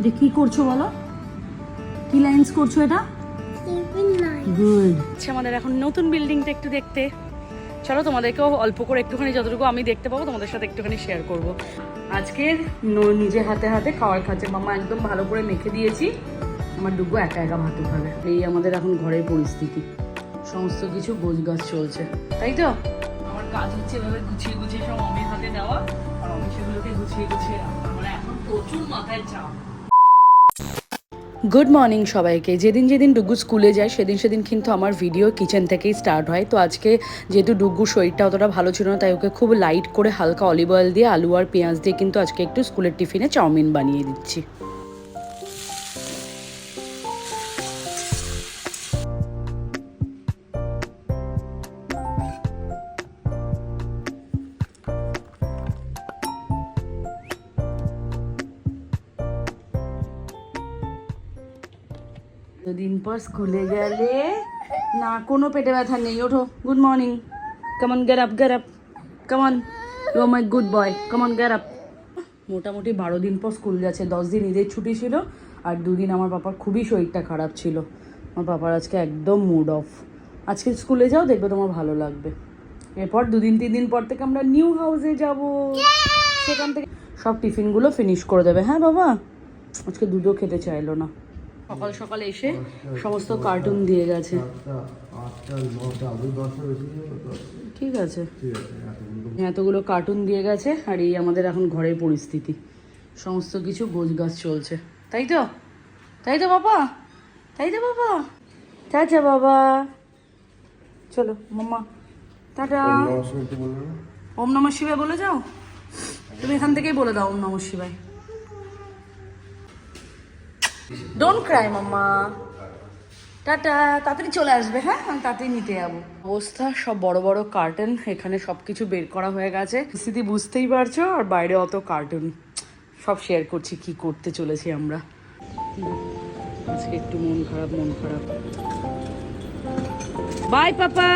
এটা কি করছ বলো? কি লাইন্স করছ এটা? গুড আচ্ছা আমাদের এখন নতুন বিল্ডিংটা একটু দেখতে। চলো তোমাদেরকেও অল্প করে একটুখানি যতটুকু আমি দেখতে পাবো তোমাদের সাথে একটুখানি শেয়ার করব। আজকে ন- নিজে হাতে হাতে খাওয়ার খাচ্ছে মামা একদম ভালো করে মেখে দিয়েছি। আমার ডুবু একা একা ভাত খাবে। এই আমাদের এখন ঘরের পরিস্থিতি। সমস্ত কিছু গোছ গাছ চলছে। তাই তো? আমার কাজ হচ্ছে এভাবে গুছিয়ে গুছিয়ে সব অমির হাতে দেওয়া আর অমি সেগুলোকে গুছিয়ে গুছিয়ে রাখা। মানে এখন প্রচুর মাথায় চাপ। গুড মর্নিং সবাইকে। যেদিন যেদিন ডুগু স্কুলে যায়, সেদিন সেদিন কিন্তু আমার ভিডিও কিচেন থেকেই স্টার্ট হয়। তো আজকে যেহেতু ডুগুর শরীরটা অতটা ভালো ছিল না, তাই ওকে খুব লাইট করে হালকা অলিভ অয়েল দিয়ে, আলু আর পেঁয়াজ দিয়ে কিন্তু আজকে একটু স্কুলের টিফিনে চাউমিন বানিয়ে দিচ্ছি। পর স্কুলে গেলে? না, কোনো পেটে ব্যথা নেই। ওঠো গুড মর্নিং কেমন গেট আপ গেট আপ কেমন ইউ মাই গুড বয় কেমন গেট আপ মোটামুটি বারো দিন পর স্কুল যাচ্ছে দশ দিন ঈদের ছুটি ছিল আর দুদিন আমার পাপার খুবই শরীরটা খারাপ ছিল। আমার পাপার আজকে একদম মুড অফ আজকে স্কুলে যাও, দেখবে তোমার ভালো লাগবে। এরপর দুদিন, তিন দিন পর থেকে আমরা নিউ হাউসে যাব। সেখান থেকে সব টিফিনগুলো ফিনিশ করে দেবে। হ্যাঁ বাবা? আজকে দুধও খেতে চাইলো না। সকাল সকাল এসে সমস্ত কার্টুন দিয়ে গেছে। ঠিক আছে। এতগুলো কার্টুন দিয়ে গেছে আর এই আমাদের এখন ঘরের পরিস্থিতি। সমস্ত কিছু গোছ গাছ চলছে। তাই তো? তাই তো বাবা? তাই তো বাবা? টাটা বাবা। চলো মাম্মা। টাটা। ওম নমঃ শিবায় বলে যাও? তুমি এখান থেকেই বলে দাও ওম নমঃ শিবায়। Don't cry mama tata. তাড়াতাড়ি চলে আসবে হ্যাঁ? আমি তাড়াতাড়ি নিতে যাব। অবস্থা সব বড় বড় কার্টুন এখানে সব কিছু বের করা হয়ে গেছে। স্থিতি বুঝতেই পারছ? আর বাইরে অত কার্টুন সব শেয়ার করছি কি করতে চলেছি আমরা। আজকে একটু মন খারাপ মন খারাপ। বাই পাপা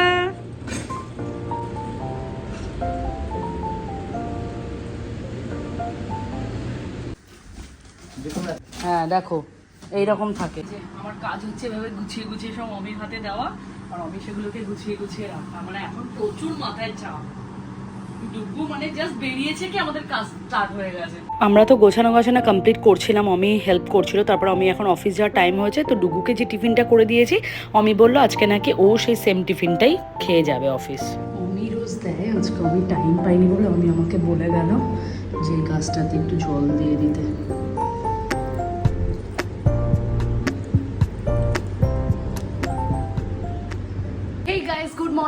হ্যাঁ দেখো। এইরকম থাকে। যে আমার কাজ হচ্ছে এভাবে গুছিয়ে গুছিয়ে সব অমির হাতে দেওয়া আর অমি সেগুলোকে গুছিয়ে গুছিয়ে রাখা। মানে এখন প্রচুর মাথায় চাপ। মানে জাস্ট বেরিয়েছে কি আমাদের কাজ স্টার্ট হয়ে গেছে। আমরা তো গোছানো গোছানো কমপ্লিট করছিলাম অমি হেল্প করছিল তারপর আমি এখন অফিস যাওয়ার টাইম হয়েছে তো ডুগুকে যে টিফিনটা করে দিয়েছি অমি বলল আজকে নাকি ও সেই সেম টিফিনটাই খেয়ে যাবে অফিস অমি রোজ দেয় আজকে আমি টাইম পাইনি বলে অমি আমাকে বলে গেল যে গাছটাতে একটু জল দিয়ে দিতে।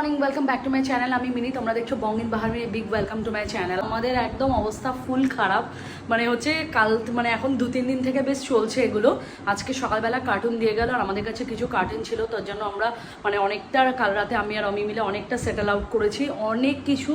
Morning welcome back to my channel আমি মিনি, তোমরা দেখছ বঙ্গিন বাহার big welcome to my channel আমাদের একদম অবস্থা ফুল খারাপ। মানে হচ্ছে কাল মানে এখন দু, তিন দিন থেকে বেশ চলছে এগুলো। আজকে সকালবেলা কার্টুন দিয়ে গেল আর আমাদের কাছে কিছু কার্টুন ছিল, তার জন্য আমরা মানে অনেকটা কাল রাতে আমি আর অমি মিলে অনেকটা সেটেল আউট করেছি। অনেক কিছু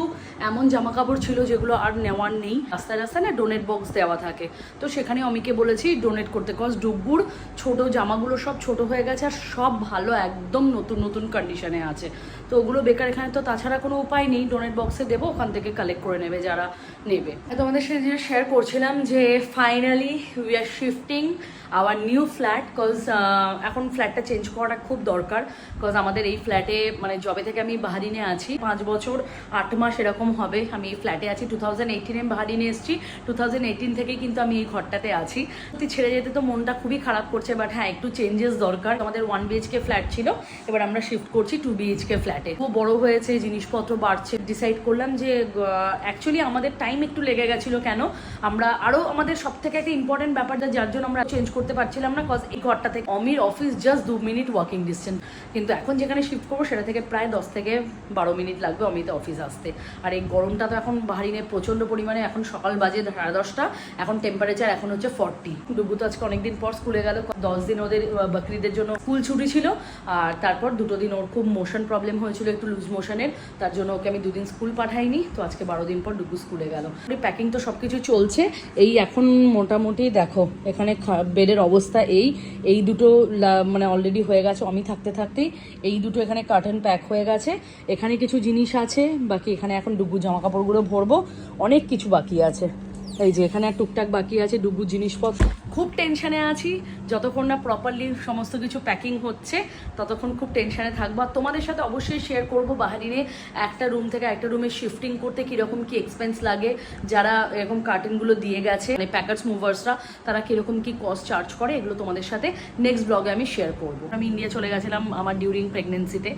এমন জামা কাপড় ছিল যেগুলো আর নেওয়ার নেই। রাস্তায় রাস্তায় না ডোনেট বক্স দেওয়া থাকে। তো সেখানে অমিকে বলেছি ডোনেট করতে কজ ডুব্বুর ছোট জামাগুলো সব ছোট হয়ে গেছে আর সব ভালো, একদম নতুন নতুন কন্ডিশনে আছে। তো ওগুলো বেকার এখানে। তো তাছাড়া কোনো উপায় নেই ডোনেট বক্সে দেবো, ওখান থেকে কালেক্ট করে নেবে যারা নেবে। তোমাদের সাথে যেটা শেয়ার করছিলাম যে finally we are shifting our new flat cause এখন ফ্ল্যাটটা চেঞ্জ করাটা খুব দরকার কজ আমাদের এই ফ্ল্যাটে মানে জবে থেকে আমি বাহারিনে আছি। পাঁচ বছর, আট মাস এরকম হবে, আমি এই ফ্ল্যাটে আছি। টু থাউজেন্ড এইটিনে বাহারিনে এসেছি টু থাউজেন্ড এইটিন থেকে কিন্তু আমি এই ঘরটাতে আছি। ছেড়ে যেতে তো মনটা খুবই খারাপ করছে বাট হ্যাঁ একটু চেঞ্জেস দরকার। আমাদের ওয়ান বিএইচকে ফ্ল্যাট ছিল, এবার আমরা শিফট করছি টু বিএইচকে ফ্ল্যাটে খুব বড় হয়েছে, জিনিসপত্র বাড়ছে। ডিসাইড করলাম যে অ্যাকচুয়ালি আমাদের টাইম একটু লেগে গেছিল কেন? আমরা আরও আমাদের সব থেকে একটা ইম্পর্টেন্ট ব্যাপারটা, যার জন্য আমরা চেঞ্জ করতে পারছিলাম না কজ এই ঘরটা থেকে অমির অফিস জাস্ট দু মিনিট ওয়াকিং ডিস্টেন্স কিন্তু এখন যেখানে শিফট করব, সেটা থেকে প্রায় দশ থেকে বারো মিনিট লাগবে অমিতে অফিস আসতে। আর এই গরমটা তো এখন বাহারিনে প্রচণ্ড পরিমাণে। এখন সকাল বাজে সাড়ে দশটা, এখন টেম্পারেচার এখন হচ্ছে ফর্টি ডুবু তো আজকে অনেকদিন পর স্কুলে গেল, দশ দিন ওদের বকরিদের জন্য স্কুল ছুটি ছিল। আর তারপর দুটো দিন ওর খুব মোশন প্রবলেম হয়েছিল, একটু লুজ মোশনের তার জন্য ওকে আমি দুদিন স্কুল পাঠাইনি, তো আজকে বারো দিন পর ডুবু স্কুলে গেল। প্যাকিং তো সব কিছু চলছে। এই এখন মোটামুটি দেখো, এখানে বেডের অবস্থা এই। এই দুটো মানে অলরেডি হয়ে গেছে আমি থাকতে থাকতেই। এই দুটো এখানে কার্টন প্যাক হয়ে গেছে। এখানে কিছু জিনিস আছে, বাকি এখানে এখন ডুবু জামা কাপড়গুলো ভরবো। অনেক কিছু বাকি আছে। এই যে এখানে টুকটাক বাকি আছে ডুবু জিনিসপত্র। খুব টেনশানে আছি। যতক্ষণ না প্রপারলি সমস্ত কিছু প্যাকিং হচ্ছে, ততক্ষণ খুব টেনশানে থাকব। আর তোমাদের সাথে অবশ্যই শেয়ার করব বাহারিনে একটা রুম থেকে একটা রুমে শিফটিং করতে কীরকম কি এক্সপেন্স লাগে, যারা এরকম কার্টেনগুলো দিয়ে গেছে মানে প্যাকার্স মুভার্সরা তারা কীরকম কি কস্ট চার্জ করে, এগুলো তোমাদের সাথে নেক্সট ব্লগে আমি শেয়ার করব। আমি ইন্ডিয়া চলে গেছিলাম আমার ডিউরিং প্রেগনেন্সিতে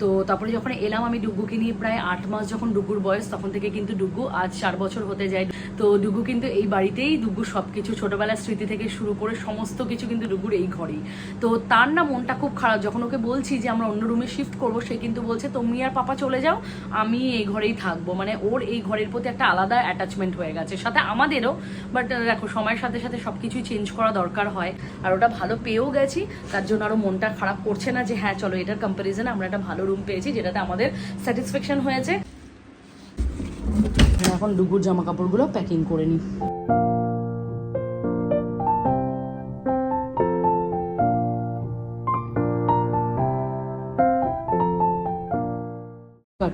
তো তারপরে যখন এলাম, আমি ডুগুকে নিয়ে প্রায় আট মাস যখন ডুগুর বয়স, তখন থেকে কিন্তু ডুগু আজ চার বছর হতে যায়। তো ডুগু কিন্তু এই বাড়িতেই, ডুগু সব কিছু ছোটোবেলার স্মৃতি থেকে শুরু করে সমস্ত কিছু কিন্তু ডুগুর এই ঘরেই। তো তার না মনটা খুব খারাপ। যখন ওকে বলছি যে আমরা অন্য রুমে শিফট করব, সে কিন্তু বলছে, তুমি আর পাপা চলে যাও, আমি এই ঘরেই থাকব। মানে ওর এই ঘরের প্রতি একটা আলাদা অ্যাটাচমেন্ট হয়ে গেছে। সাথে আমাদেরও বাট দেখো, সময়ের সাথে সাথে সব কিছুই চেঞ্জ করা দরকার হয়। আর ওটা ভালো পেয়েও গেছি, তার জন্য আরও মনটা খারাপ করছে না যে হ্যাঁ চলো, এটার কম্প্যারিজনে আমরা একটা ভালো রুম পেয়েছি, যেটাতে আমাদের স্যাটিসফ্যাকশন হয়েছে। এখন ডুগুর জামা কাপড়গুলো প্যাকিং করে নিই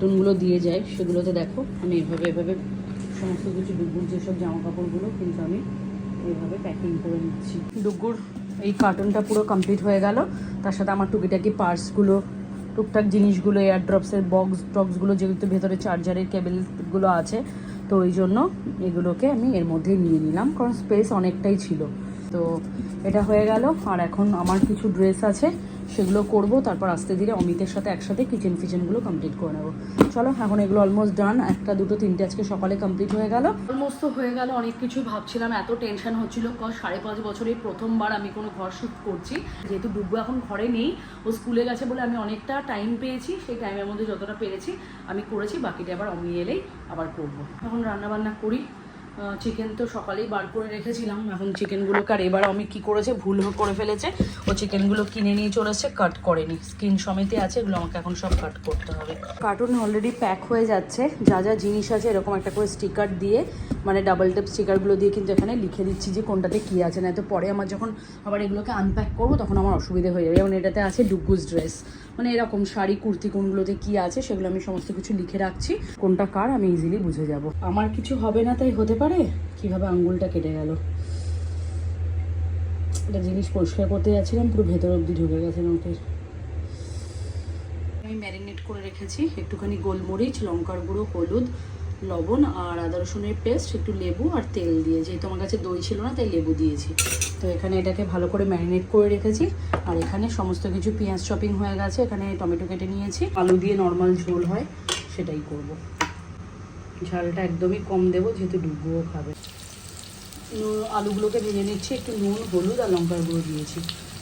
কার্টুনগুলো দিয়ে যায়, সেগুলোতে দেখো, আমি এভাবে এভাবে সমস্ত কিছু ডুগুর যেসব জামা কাপড়গুলো কিন্তু আমি এইভাবে প্যাকিং করে নিচ্ছি। ডুগুর এই কার্টুনটা পুরো কমপ্লিট হয়ে গেল। তার সাথে আমার টুকিটাকি পার্সগুলো টুকটাক জিনিসগুলো এয়ার ড্রপসের বক্স টক্সগুলো যেহেতু ভেতরে চার্জারের কেবেলগুলো আছে, তো ওই জন্য এগুলোকে আমি এর মধ্যেই নিয়ে নিলাম, কারণ স্পেস অনেকটাই ছিল। তো এটা হয়ে গেল, আর এখন আমার কিছু ড্রেস আছে। সেগুলো করব, তারপর আস্তে ধীরে অমিতের সাথে একসাথে কিচেন ফিচেনগুলো কমপ্লিট করে নেব। চলো, এখন এগুলো অলমোস্ট ডান একটা, দুটো, তিনটে আজকে সকালে কমপ্লিট হয়ে গেল। অলমোস্ট হয়ে গেল, অনেক কিছু ভাবছিলাম, এত টেনশন হচ্ছিল। সাড়ে পাঁচ বছরে প্রথমবার আমি কোনো ঘর শিফট করছি। যেহেতু ডুব্বু এখন ঘরে নেই, ও স্কুলে গেছে বলে আমি অনেকটা টাইম পেয়েছি, সেই টাইমের মধ্যে যতটা পেরেছি, আমি করেছি, বাকিটা আবার অমি এলেই আবার করব। এখন রান্নাবান্না করি। চিকেন তো সকালেই বার করে রেখেছিলাম। এখন চিকেনগুলোকে আর এবার আমি কি করেছে? ভুল করে ফেলেছে। ও চিকেনগুলো কিনে নিয়ে চলে এসেছে কাট করেনি। স্কিন সমেতই আছে, এগুলো আমাকে এখন সব কাট করতে হবে। কার্টুন অলরেডি প্যাক হয়ে যাচ্ছে। যা যা জিনিস আছে, এরকম একটা করে স্টিকার দিয়ে মানে ডাবল টেপ স্টিকারগুলো দিয়ে কিন্তু এখানে লিখে দিচ্ছি যে কোনটাতে কী আছে। না তো পরে আমার যখন আবার এগুলোকে আনপ্যাক করব, তখন আমার অসুবিধে হয়ে যাবে। যেমন এটাতে আছে ডুগুস ড্রেস মানে এরকম শাড়ি, কুর্তি কোনগুলোতে কি আছে, সেগুলো আমি সমস্ত কিছু লিখে রাখছি। কোনটা কার, আমি ইজিলি বুঝে যাব। আমার কিছু হবে না, তাই হতে পারে? কীভাবে আঙ্গুলটা কেটে গেল? একটা জিনিস পরিষ্কার করতে যাচ্ছিলাম, পুরো ভেতর অব্দি ঢুকে গেছে নখের। আমি ম্যারিনেট করে রেখেছি একটুখানি গোলমরিচ, লঙ্কার গুঁড়ো, হলুদ, লবণ আর আদা রসুনের পেস্ট, একটু লেবু আর তেল দিয়ে। যেহেতু আমার কাছে দই ছিল না, তাই লেবু দিয়েছি। তো এখানে এটাকে ভালো করে ম্যারিনেট করে রেখেছি। আর এখানে সমস্ত কিছু পেঁয়াজ চপিং হয়ে গেছে, এখানে টমেটো কেটে নিয়েছি। আলু দিয়ে নর্মাল ঝোল হয়, সেটাই করব। ঝালটা একদমই কম দেবো, যেহেতু ডুবুও খাবে। আলুগুলোকে ভেজে নিচ্ছি, একটু নুন, হলুদ আর লঙ্কার গুঁড়ো দিয়েছি।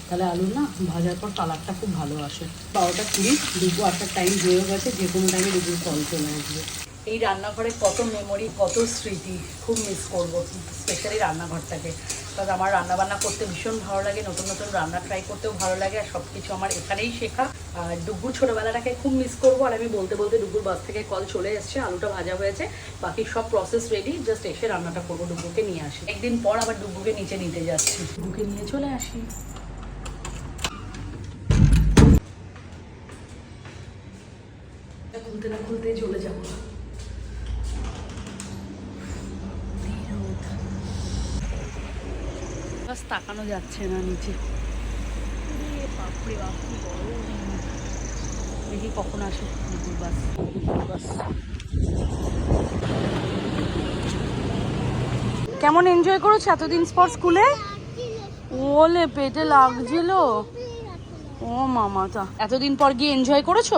তাহলে আলু না ভাজার পর কালারটা খুব ভালো আসে। বারোটা কুড়ি, দুপুর আটটার টাইম হয়েও গেছে, যে কোনো টাইমে দুপুর ফল চলে আসবে। এই রান্নাঘরে কত মেমোরি কত স্মৃতি, খুব মিস করব স্পেশালি রান্নাঘরটাকে। কারণ আমার রান্না বান্না করতে ভীষণ ভালো লাগে, নতুন নতুন রান্না ট্রাই করতেও ভালো লাগে, আর সব কিছু আমার এখানেই শেখা। আর ডুগুর ছোটোবেলাটাকে খুব মিস করব, আর আমি বলতে বলতে ডুগুর বাস থেকে কল চলে এসছে, আলুটা ভাজা হয়েছে, বাকি সব প্রসেস রেডি জাস্ট এসে রান্নাটা করব, ডুগুকে নিয়ে আসি। একদিন পর আবার ডুগুকে নিচে নিতে যাচ্ছি। ডুগুকে নিয়ে চলে আসি। খুলতে না খুলতেই চলে যাব। বাস তাকানো যাচ্ছে না নিচে। বাপরে। দেখি কখন আসে দুপুর বাস। দুপুর বাস কেমন এনজয় করেছ এতদিন পর স্কুলে ওলে পেটে লাগছিল। ও মামা তা এতদিন পর গিয়ে এনজয় করেছ?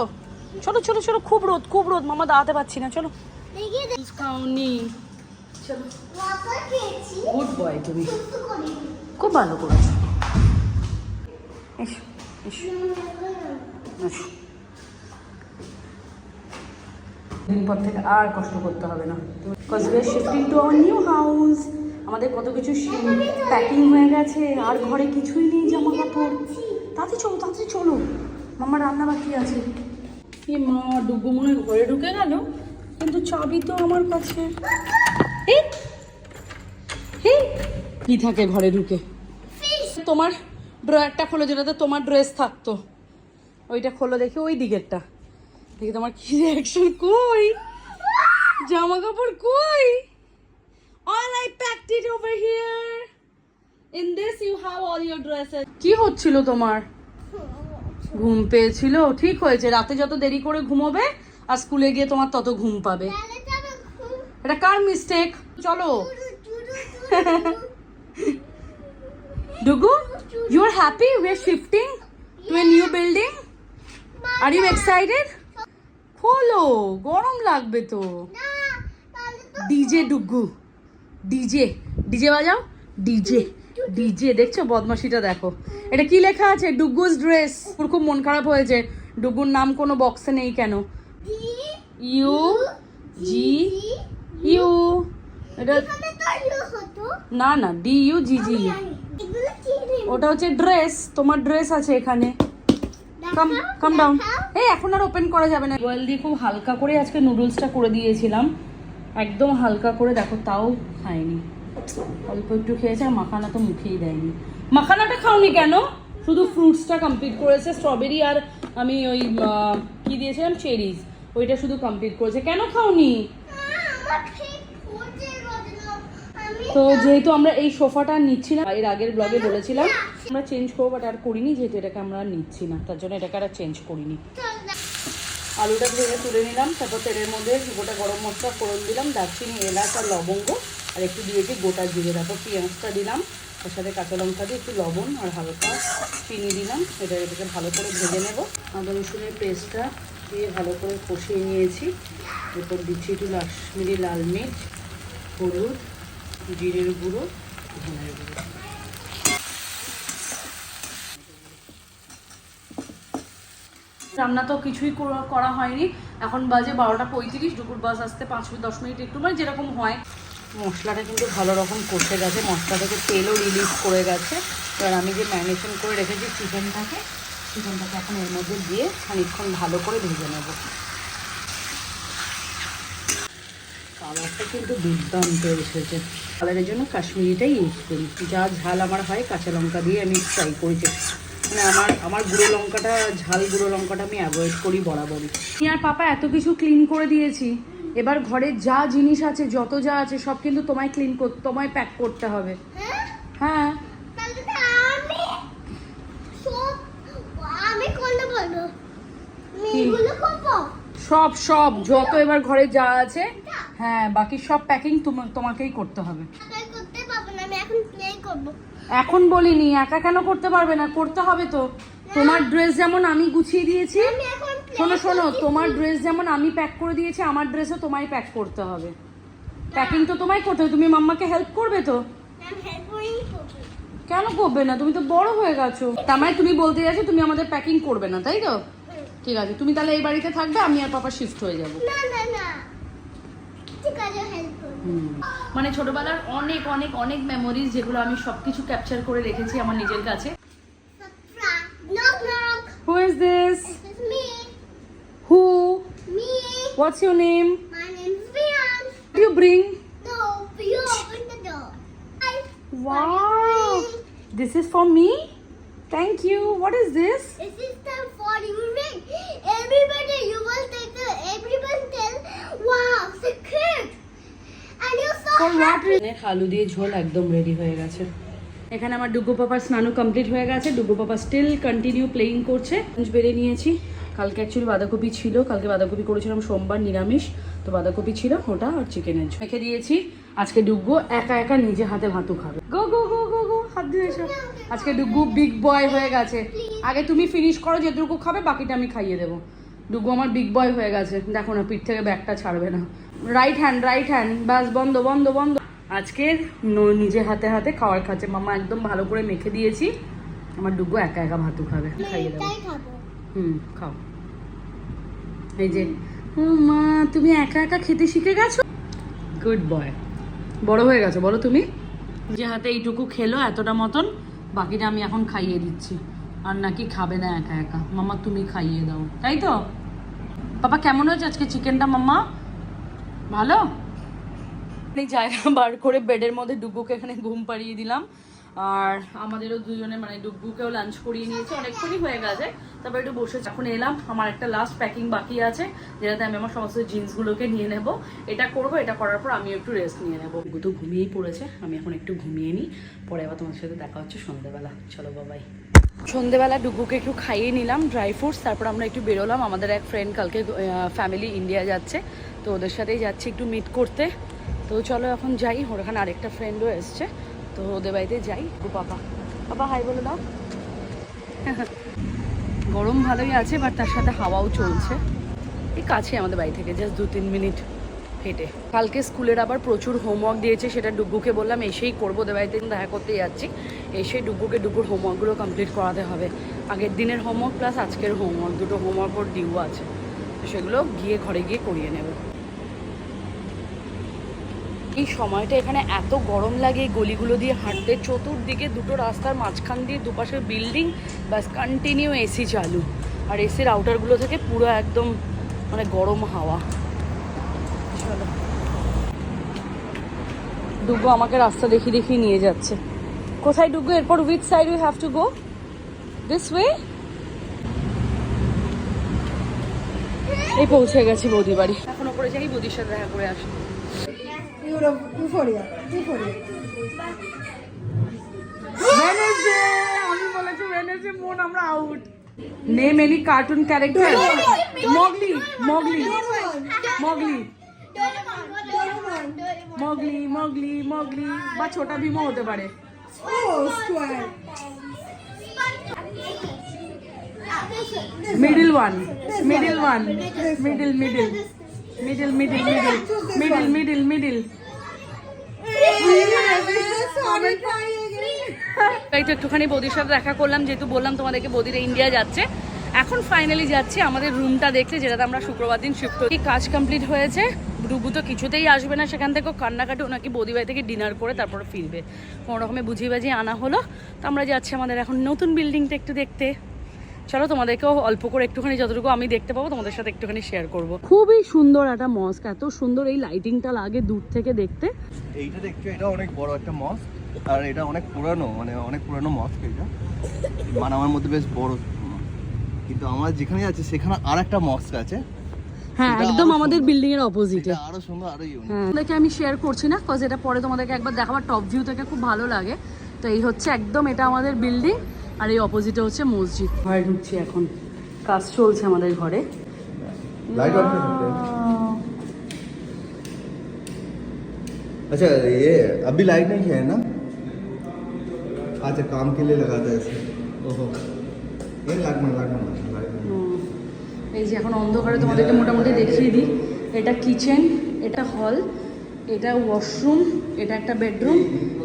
চলো চলো চলো খুব রোদ খুব রোদ। মামা দাঁড়াতে পারছি না চলো। খাওনি চলো। গুড বয় তুমি। খুব ভালো করেছ। এসো এসো এসো। দিন পর থেকে আর কষ্ট করতে হবে না। Because we are shifting to our new house আমাদের কত কিছু প্যাকিং হয়ে গেছে। আর ঘরে কিছুই নেই জামা কাপড় তাতে চলো তাতে চলো। মামা রান্না বাকি আছে। এ মা ডুবু মনে ঘরে ঢুকে গেল। কিন্তু চাবি তো আমার কাছে। কি থাকে ঘরে ঢুকে? তোমার ড্রয়ারটা খোলো যেটাতে তোমার ড্রেস থাকতো। ওইটা খোলো দেখি, ওই দিকেরটা। দেখি তোমার কি রিয়াকশন কই? জামা কাপড় কই? All I packed it over here In this you have all your dresses. কি হচ্ছিল তোমার? ঘুম পেয়েছিল? ঠিক হয়েছে, রাতে যত দেরি করে ঘুমোবে আর স্কুলে গিয়ে তোমার তত ঘুম পাবে। এটা কার মিস্টেক চলো। Dugu, you're happy we're shifting to a new building? Are you excited? খোলো গরম লাগবে তো ডিজে ডুগু ডিজে ডিজে বাজাও ডিজে ডিজে দেখছ বদমাশিটা দেখো এটা কি লেখা আছে ডুগুস ড্রেস ওর খুব মন খারাপ হয়েছে ডুগুর নাম কোনো বক্সে নেই কেন ইউ জি ইউ এটা ইউ না না ডি ইউ জি জি রে? ওটা হচ্ছে ড্রেস তোমার ড্রেস আছে এখানে। কাম কাম ডাউন এই এখন আর ওপেন করা যাবে না। বয়েল দিয়ে খুব হালকা করে আজকে নুডলসটা করে দিয়েছিলাম। একদম হালকা করে দেখো তাও খায়নি অল্প একটু খেয়েছে আর মাখানা তো মুখেই দেয়নি। মাখানাটা খাওনি কেন? শুধু ফ্রুটসটা কমপ্লিট করেছে স্ট্রবেরি আর আমি ওই কি দিয়েছিলাম? চেরিজ ওইটা শুধু কমপ্লিট করেছে। কেন খাওনি আহ, আমার ঠিক হচ্ছে রোজনা। আমি তো যেহেতু আমরা এই সোফাটা নিচ্ছি না, এর আগের ব্লগে বলেছিলাম, আমরা চেঞ্জ করব বাট আর করিনি, যেহেতু এটাকে আমরা নিচ্ছি না, তার জন্য এটাকে আর চেঞ্জ করিনি। আলুটা ভেঙে তুলে নিলাম, তারপর তেলের মধ্যে গোটা গরম মশলা ফোড়ন দিলাম, দারচিনি, এলাচ আর লবঙ্গ, আর একটু দিয়েছি গোটা জিরে, তারপর পেঁয়াজটা দিলাম, তার সাথে কাঁচা লঙ্কা দিয়ে একটু লবণ আর হালকা চিনি দিলাম, এটা এটাকে ভালো করে ভেজে নেব। আদা রসুনের পেস্টটা দিয়ে ভালো করে কষিয়ে নিয়েছি, এরপর দিচ্ছি একটু কাশ্মীরি লাল মির্চ, হলুদ জিরের গুঁড়ো ধনের গুঁড়ো। রান্না তো কিছুই করা- হয়নি। এখন বাজে বারোটা পঁয়ত্রিশ, দুপুর বাস আসতে পাঁচ দশ মিনিট একটু মানে যেরকম হয়। মশলাটা কিন্তু ভালো রকম কষে গেছে মশলা থেকে তেলও রিলিজ করে গেছে। এবার আমি যে ম্যারিনেশন করে রেখেছি, চিকেনটাকে চিকেনটাকে এখন এর মধ্যে দিয়ে খানিক্ষণ ভালো করে ভেজে নেব। কালারটা কিন্তু দুর্দান্ত এসেছে। কালারের জন্য কাশ্মীরিটাই ইউজ করি। যা ঝাল আমার হয় কাঁচা লঙ্কা দিয়ে আমি ফ্রাই করেছি মানে আমার আমার গুঁড়ো লঙ্কাটা ঝাল গুঁড়ো লঙ্কাটা আমি অ্যাভয়েড করি বরাবরই। আমি আর পাপা এত কিছু ক্লিন করে দিয়েছি। এবার ঘরে যা জিনিস আছে যত যা আছে সব কিন্তু তোমায় ক্লিন করতে তোমায় প্যাক করতে হবে। হ্যাঁ? আমি সব সব যত এবার ঘরে যা আছে হ্যাঁ বাকি সব প্যাকিং তোমাকেই করতে হবে। এখন বলিনি একা কেন করতে পারবে না? করতে হবে তো। তোমার ড্রেস যেমন আমি গুছিয়ে দিয়েছি শোনো শোনো তোমার ড্রেস যেমন আমি প্যাক করে দিয়েছি আমার ড্রেসও তোমায় প্যাক করতে হবে। প্যাকিং তো তোমায় করতে হবে তুমি মাম্মাকে হেল্প করবে তো? কেন করবে না? তুমি তো বড় হয়ে গেছো। তার মানে তুমি বলতে যাচ্ছো তুমি আমাদের প্যাকিং করবে না তাই তো? ঠিক আছে তুমি তাহলে এই বাড়িতে থাকবে আমি আর পাপা শিফট হয়ে যাব। না না না। ঠিক আছে হেল্প মানে ছোটবেলার অনেক অনেক অনেক মেমোরিজ যেগুলো আমি সবকিছু ক্যাপচার করে রেখেছি আমার নিজের কাছে। Is this this? Is me who me what's your name my name's Vian you bring no you open the door. Hi. Wow! This is for me? Thank you. What is this? This is the for you ring. Everybody, you will take the. Everyone tell, wow, secret. And you so For what happy. আলু দিয়ে ঝোল একদম ready হয়ে গেছে এখানে আমার ডুগু পাপার স্নানও complete হয়ে গেছে Dugu papa still continue playing করছে লাঞ্চ বেড়ে নিয়েছি কালকে অ্যাকচুয়ালি বাঁধাকপি ছিল কালকে বাঁধাকপি করেছিলাম সোমবার নিরামিষ তো বাঁধাকপি ছিল ওটা আর চিকেনের ঝোল রেখে দিয়েছি আজকে ডুগু একা একা নিজে হাতে ভাতু খাবে গো গো গো গো গো হাত এসো আজকে ডুগু বিগ বয় হয়ে গেছে। আগে তুমি ফিনিশ করো যেটুকু খাবে বাকিটা আমি খাইয়ে দেবো। ডুগু আমার বিগ বয় হয়ে গেছে। দেখো না পিঠ থেকে ব্যাগটা ছাড়বে না। রাইট হ্যান্ড রাইট হ্যান্ড বাস বন্ধ বন্ধ বন্ধ। আজকে নিজে হাতে হাতে খাওয়ার খাচ্ছে। মামা একদম ভালো করে মেখে দিয়েছি। আমার ডুগু একা একা ভাতু খাবে। খাইয়ে দেবো। হুম খাও। এই যে মা তুমি একা একা খেতে শিখে গেছো? গুড বয় বড় হয়ে গেছো বলো তুমি। যে হাতে এইটুকু খেলো এতটা মতন। বাকিটা আমি এখন খাইয়ে দিচ্ছি। আর নাকি খাবে না একা একা। মামা, তুমি খাইয়ে দাও। তাই তো? বাবা কেমন হয়েছে আজকে চিকেনটা, মাম্মা? ভালো? জায়গা বার করে বেডের মধ্যে ডুবুকে এখানে ঘুম পাড়িয়ে দিলাম। আর আমাদেরও দুজনে মানে ডুব্বুকেও লাঞ্চ করিয়ে নিয়েছে, অনেকক্ষণই হয়ে গেছে। তারপর একটু বসে এখন এলাম, আমার একটা লাস্ট প্যাকিং বাকি আছে, যেটাতে আমি আমার সমস্ত জিন্সগুলোকে নিয়ে নেব। এটা করব, এটা করার পর আমি একটু রেস্ট নিয়ে নেব। তো ঘুমিয়েই পড়েছে, আমি এখন একটু ঘুমিয়ে নিই, পরে আবার তোমার সাথে দেখা হচ্ছে সন্ধ্যেবেলা চলো বাবাই সন্ধেবেলা ডুগুকে একটু খাইয়ে নিলাম ড্রাই ফ্রুটস তারপর আমরা একটু বেরোলাম। আমাদের এক ফ্রেন্ড কালকে ফ্যামিলি ইন্ডিয়া যাচ্ছে, তো ওদের সাথেই যাচ্ছি একটু মিট করতে। তো চলো এখন যাই, ওর ওখানে আরেকটা ফ্রেন্ডও এসছে। তো ওদের বাড়িতে যাই। ও পাপা পাপা হাই বলে দাও। গরম ভালোই আছে বাট তার সাথে হাওয়াও চলছে। এই কাছে আমাদের বাড়ি থেকে জাস্ট দু তিন মিনিট হেঁটে। কালকে স্কুলের আবার প্রচুর হোমওয়ার্ক দিয়েছে, সেটা ডুগুকে বললাম, এসেই করব ওদের বাড়িতে দেখা করতে যাচ্ছি। এসে ডুগুকে ডুগুর হোমওয়ার্কগুলো কমপ্লিট করাতে হবে। আগের দিনের হোমওয়ার্ক প্লাস আজকের হোমওয়ার্ক দুটো হোমওয়ার্ক ওর ডিউ আছে। সেগুলো গিয়ে ঘরে গিয়ে করিয়ে নেবে। এই সময়টা এখানে এত গরম লাগে, গলিগুলো দিয়ে হাঁটতে। চতুর্দিকে দুটো রাস্তার মাঝখান দিয়ে দুপাশে বিল্ডিং বাস কন্টিনিউ এসি চালু। আর এসির আউটারগুলো থেকে পুরো একদম মানে গরম হাওয়া। চলো। ডুগু আমাকে রাস্তা দেখিয়ে দেখিয়ে নিয়ে যাচ্ছে। কোথায় ডুগু এরপর with side we have to go this way এই পৌঁছে গেছি বৌদি বাড়ি। এখন ওপরে যাই, বৌদির সাথে দেখা করে আসি। মন আমরা out name any cartoon character Mowgli Mowgli Mowgli Mowgli Mowgli Mowgli বা ছোটা ভীমও হতে পারে. Middle one middle one middle middle middle middle middle middle middle middle তো একটুখানি বৌদির সাথে দেখা করলাম, যেহেতু বললাম তোমাদেরকে বৌদিরা ইন্ডিয়া যাচ্ছে। এখন ফাইনালি যাচ্ছি আমাদের রুমটা দেখতে, যেটাতে আমরা শুক্রবার দিন শিফট করি। কাজ কমপ্লিট হয়েছে ডুবু তো কিছুতেই আসবে না সেখান থেকে কান্নাকাটি ওনাকে বৌদি বাড়ি থেকে ডিনার করে তারপরে ফিরবে। কোনো রকমে বুঝিয়ে বাজিয়ে আনা হলো। তো আমরা যাচ্ছি আমাদের এখন নতুন বিল্ডিংটা একটু দেখতে। চলো তোমাদেরকেও অল্প করে একটুখানি যতটুকু আমি দেখতে পাবো তোমাদের সাথে একটুখানি শেয়ার করব। খুবই সুন্দর একটা মস্ক এত সুন্দর এই লাইটিংটা লাগে দূর থেকে দেখতে। এইটা দেখছ এটা অনেক বড় একটা মস্ক আর এটা অনেক পুরানো মানে অনেক পুরানো মস্ক এটা। মানে আমার মধ্যে বেশ বড় কিন্তু আমার যেখানে আছে সেখানে আর একটা মস্ক আছে। হ্যাঁ একদম আমাদের বিল্ডিং এর অপোজিটে আরও সুন্দর আরও ইউনিক হ্যাঁ আমি শেয়ার করছি না কজ এটা পরে তোমাদেরকে একবার দেখাবার টপ ভিউ থেকে খুব ভালো লাগে। তো এই হচ্ছে একদম এটা আমাদের বিল্ডিং আর এই অপোজিটে হচ্ছে মসজিদ ঘরে ঢুকছি এখন কাজ চলছে আমাদের ঘরে लाइट ऑफ कर सकते हैं अच्छा ये अभी लाइट नहीं है ना अच्छा काम के लिए लगाता है इसे ओहो ये लाइट मन लाइट मन लाइट मन হুম। এই যে এখন অন্ধকারে তোমাদেরকে মোটামুটি দেখিয়ে দিই এটা কিচেন এটা হল এটা ওয়াশরুম এটা একটা বেডরুম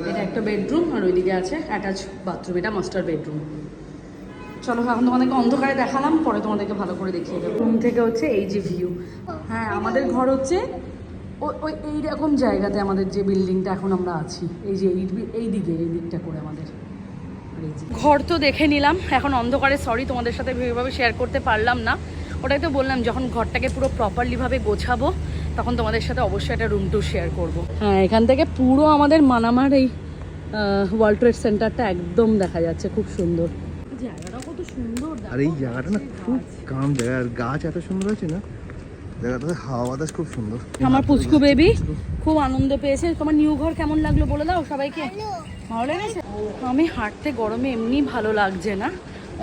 এটা একটা বেডরুম আর ওইদিকে আছে অ্যাটাচ বাথরুম এটা মাস্টার বেডরুম চলো এখন তোমাদেরকে অন্ধকারে দেখালাম, পরে তোমাদেরকে ভালো করে দেখিয়ে দেবো। রুম থেকে হচ্ছে এই যে ভিউ হ্যাঁ আমাদের ঘর হচ্ছে ওই এইরকম জায়গাতে আমাদের যে বিল্ডিংটা এখন আমরা আছি। এই যে এই দিকে, এই দিকটা করে আমাদের। ঘর তো দেখে নিলাম, এখন অন্ধকারে সরি তোমাদের সাথে ভেবেভাবে শেয়ার করতে পারলাম না। ওটাই তো বললাম, যখন ঘরটাকে পুরো প্রপারলিভাবে গোছাবো তখন তোমাদের সাথে অবশ্যই একটা রুম টু শেয়ার করব। হ্যাঁ এখান থেকে পুরো আমাদের মানামার এই ওয়ার্ল্ড ট্রেড সেন্টারটা একদম দেখা যাচ্ছে খুব সুন্দর। জায়গাটা কত সুন্দর আর এই জায়গাটা না খুব কাম জায়গা আর গাছ এত সুন্দর আছে না? জায়গাটাতে হাওয়া বাতাস খুব সুন্দর। আমার পুচকু বেবি খুব আনন্দ পেয়েছে। তোমার নিউ ঘর কেমন লাগল বলে দাও সবাইকে? ভালো। লেগেছে? আমি হাঁটতে গরমে এমনি ভালো লাগছে না।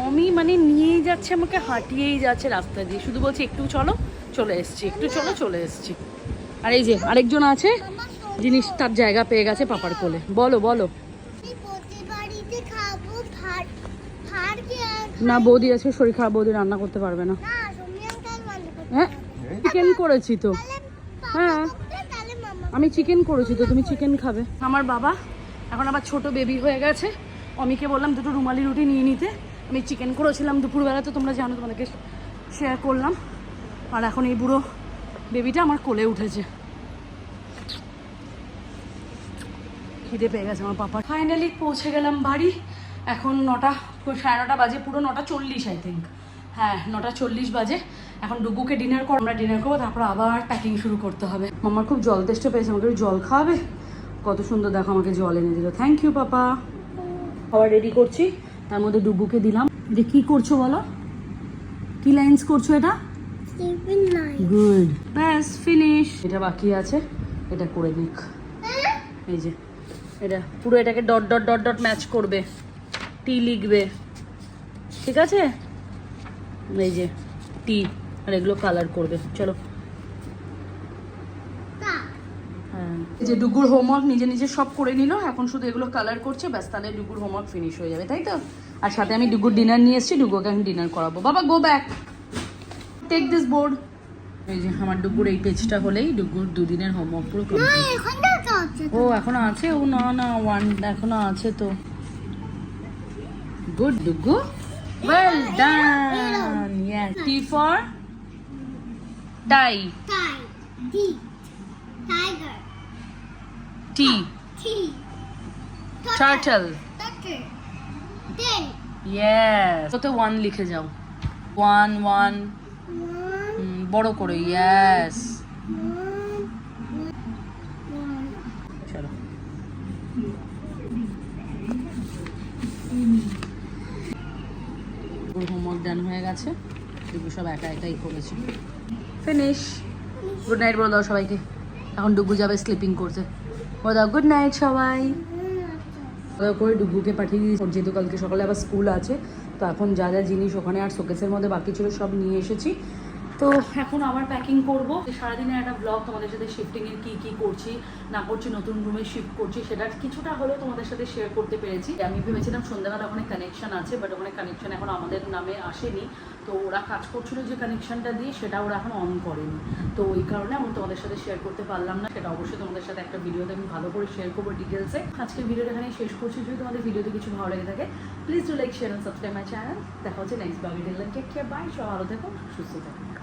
আমি মানে নিয়েই যাচ্ছে আমাকে হাঁটিয়েই যাচ্ছে রাস্তা দিয়ে। শুধু বলছি একটু চলো। চলে এসছি, একটু চলো চলে এসছি। আর এই যে আরেকজন আছে জিনিস তার জায়গা পেয়ে গেছে পাপার কোলে। বলো বলো। না, বৌদি আছে, শরীর খারাপ, বৌদি রান্না করতে পারবে না। হ্যাঁ চিকেন করেছি তো। হ্যাঁ আমি চিকেন করেছি তো, তুমি চিকেন খাবে। আমার বাবা, এখন আবার ছোট বেবি হয়ে গেছে। অমিকে বললাম, দুটো রুমালি রুটি নিয়ে নিতে। আমি চিকেন করেছিলাম দুপুরবেলা, তো তোমরা জানো, তোমাদেরকে শেয়ার করলাম। আর এখন এই বুড়ো বেবিটা আমার কোলে উঠেছে। খিদে পেয়ে গেছে আমার পাপা ফাইনালি পৌঁছে গেলাম বাড়ি। এখন নটা, সাড়ে নটা বাজে, পুরো নটা চল্লিশ আই থিঙ্ক হ্যাঁ নটা চল্লিশ বাজে। এখন ডুগুকে ডিনার কর আমরা ডিনার করব, তারপর আবার প্যাকিং শুরু করতে হবে। আমার খুব জল তেষ্টা পেয়েছে, আমাকে জল খাওয়াবে? কত সুন্দর দেখো আমাকে জল এনে দিল। Thank you papa. খাবার রেডি করছি, তার মধ্যে ডুগুকে দিলাম। এটা কি করছ বলো? কি লাইন্স করছ এটা. গুড ব্যাস ফিনিশ এটা বাকি আছে এটা করে নিক। এই যে এটা পুরো এটাকে dot dot dot dot match করবে। টি লিখবে। ঠিক আছে? এই যে টি আর এগুলো কালার করবে। চলো। হ্যাঁ। এই যে ডুগুর হোমওয়ার্ক নিজে নিজে সব করে নিল এখন শুধু এগুলো কালার করছে ব্যাস তাহলে ডুগুর হোমওয়ার্ক ফিনিশ হয়ে যাবে তাই তো? আর সাথে আমি ডুগুর ডিনার নিয়ে এসেছি ডুগুকে আমি ডিনার করাবো। বাবা go back take this board এই যে আমার ডুগুর এই পেজটা হলেই ডুগুর দুদিনের হোমওয়ার্ক পুরো ও এখনও আছে ও না না ওয়ান এখনও আছে তো good Dugu well done yes T for die Tiger. D. Tiger. T T. Turtle Turtle. Ten. Yes ওতে ওয়ান লিখে যাও ওয়ান ওয়ান One. বড় করে ইয়েস. চলো। হোমওয়ার্ক ডান হয়ে গেছে ডুগু সব একা একাই করেছে। ফিনিশ গুড নাইট বলে দাও সবাইকে। এখন ডুগু যাবে স্লিপিং করতে। বলে দাও গুড নাইট সবাই। করে ডুগুকে পাঠিয়ে দিয়েছি। যেহেতু কালকে সকালে আবার স্কুল আছে, তো এখন যা যা জিনিস ওখানে আর শোকেসের মধ্যে বাকি ছিল সব নিয়ে এসেছি। তো এখন আবার প্যাকিং করব। সারাদিনের একটা ব্লগ তোমাদের সাথে শিফটিংয়ের কী কী করছি, না করছি, নতুন রুমে শিফট করছি সেটা কিছুটা হলেও তোমাদের সাথে শেয়ার করতে পেরেছি। আমি ভেবেছিলাম সন্ধ্যাবেলা ওখানে কানেকশন আছে বাট ওখানে কানেকশন এখন আমাদের নামে আসেনি। তো ওরা কাজ করছিল যে কানেকশনটা দিয়ে, সেটা ওরা এখন অন করেনি। তো ওই কারণে আমি তোমাদের সাথে শেয়ার করতে পারলাম না, সেটা অবশ্যই তোমাদের সাথে একটা ভিডিওতে আমি ভালো করে শেয়ার করব ডিটেলসে আজকের ভিডিওটা এখানে শেষ করছি। যদি তোমাদের ভিডিওতে কিছু ভালো লেগে থাকে please do like share and subscribe my channel দেখা হচ্ছে নেক্সট ব্লগে টেক কেয়ার বাই সব ভালো থেকো, সুস্থ থাকো।